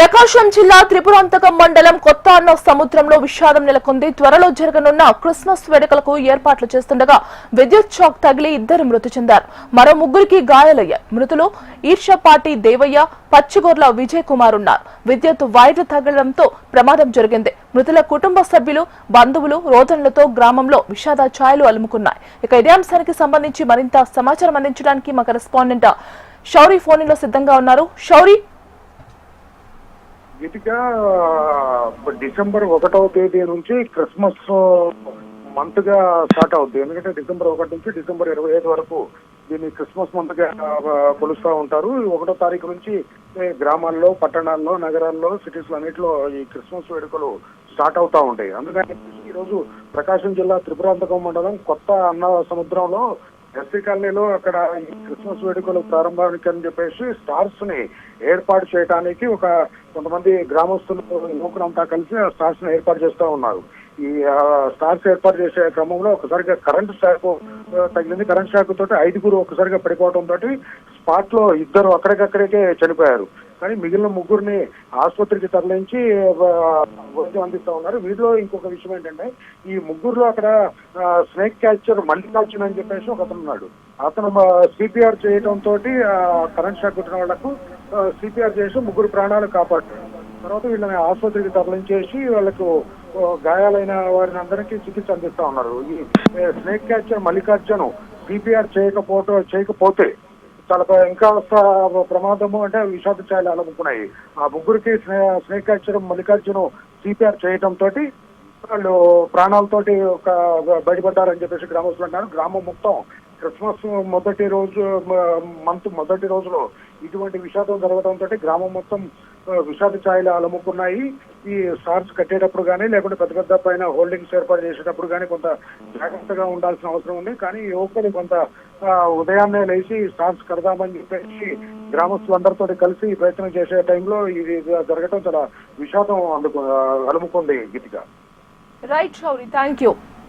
ప్రకాశం జిల్లా త్రిపురాంతకం మండలం కొత్త అన్న సముద్రంలో విషాదం నెలకొంది. త్వరలో జరగనున్న క్రిస్మస్ వేడుకలకు ఏర్పాట్లు చేస్తుండగా విద్యుత్ షాక్ తగిలి ఇద్దరు మృతి చెందారు. మరో ముగ్గురికి గాయాలయ్యారు మృతులు ఈర్షపాటి దేవయ్య పచ్చిగొర్ల విజయ్ కుమార్ ఉన్నారు. విద్యుత్ వైర్లు తగలడంతో ప్రమాదం జరిగింది. మృతుల కుటుంబ సభ్యులు బంధువులు రోదనలతో గ్రామంలో విషాద ఛాయలు అలుముకున్నాయి. ఇక ఇదే అంశానికి సంబంధించి మరింత సమాచారం అందించడానికి మా కరెస్పాండెంట్ షౌరీ ఫోన్లో సిద్ధంగా ఉన్నారు. షౌరీ ఇదిగా డిసెంబర్ ఒకటవ తేదీ నుంచి క్రిస్మస్ మంత్గా స్టార్ట్ అవుద్ది. ఎందుకంటే డిసెంబర్ ఒకటి నుంచి డిసెంబర్ ఇరవై ఐదు వరకు దీన్ని క్రిస్మస్ మంత్గా కొలుస్తా ఉంటారు. ఒకటో తారీఖు నుంచి గ్రామాల్లో పట్టణాల్లో నగరాల్లో సిటీస్ అన్నింటిలో ఈ క్రిస్మస్ వేడుకలు స్టార్ట్ అవుతా ఉంటాయి. అందుకని ఈ రోజు ప్రకాశం జిల్లా త్రిపురాంతకం మండలం కొత్త అన్న సముద్రంలో ఎస్సీ కాలనీలో అక్కడ ఈ క్రిస్మస్ వేడుకలు ప్రారంభానికి అని చెప్పేసి స్టార్స్ని ఏర్పాటు చేయడానికి ఒక కొంతమంది గ్రామస్తులు యువకులంతా కలిసి ఆ స్టార్స్ని ఏర్పాటు చేస్తూ ఉన్నారు. ఈ స్టార్స్ ఏర్పాటు చేసే క్రమంలో ఒకసారిగా కరెంట్ షాక్ తగిలింది. కరెంట్ షాక్ తోటి ఐదుగురు ఒకసారిగా పడిపోవడం తోటి స్పాట్లో ఇద్దరు అక్కడికక్కడికే చనిపోయారు. కానీ మిగిలిన ముగ్గురిని ఆసుపత్రికి తరలించి వైద్యం అందిస్తా ఉన్నారు. వీటిలో ఇంకొక విషయం ఏంటంటే ఈ ముగ్గురులో అక్కడ స్నేక్ క్యాచర్ మల్లికార్జున్ అని చెప్పేసి ఒక అతను ఉన్నాడు. అతను సిపిఆర్ చేయడంతో తోటి కరెంట్ షాక్ కొట్టిన వాళ్ళకు సిపిఆర్ చేసి ముగ్గురు ప్రాణాలు కాపాడారు తర్వాత వీళ్ళని ఆసుపత్రికి తరలించేసి వాళ్ళకు గాయాలైన వారిని అందరికీ చికిత్స అందిస్తా ఉన్నారు. ఈ స్నేక్ క్యాచర్ మల్లికార్జును సిపిఆర్ చేయకపోవటం చేయకపోతే చాలా ఇంకా ప్రమాదము అంటే విషాద ఛాయలు అలముకున్నాయి. ఆ ముగ్గురికి స్నేహ స్నేక్ క్యాచర్ సిపిఆర్ చేయటం తోటి వాళ్ళు ప్రాణాలతోటి ఒక బయటపడ్డారని చెప్పేసి గ్రామస్తులు అంటారు గ్రామం మొత్తం క్రిస్మస్ మొదటి రోజు మంత్ మొదటి రోజులో ఇటువంటి విషాదం జరగడంతో గ్రామం మొత్తం విషాద ఛాయలు అలముకున్నాయి. ఈ స్టార్స్ కట్టేటప్పుడు కానీ లేకుంటే పెద్ద పెద్ద పైన హోల్డింగ్స్ ఏర్పాటు చేసేటప్పుడు కానీ కొంత జాగ్రత్తగా ఉండాల్సిన అవసరం ఉంది. కానీ యువకులు కొంత ఉదయాన్నే లేచి స్టార్స్ కడదామని చెప్పేసి గ్రామస్తులందరితో కలిసి ఈ ప్రయత్నం చేసే టైంలో ఇది జరగటం చాలా విషాదం అందుకు అలుముకుంది గీతిగా రైట్ థ్యాంక్ యూ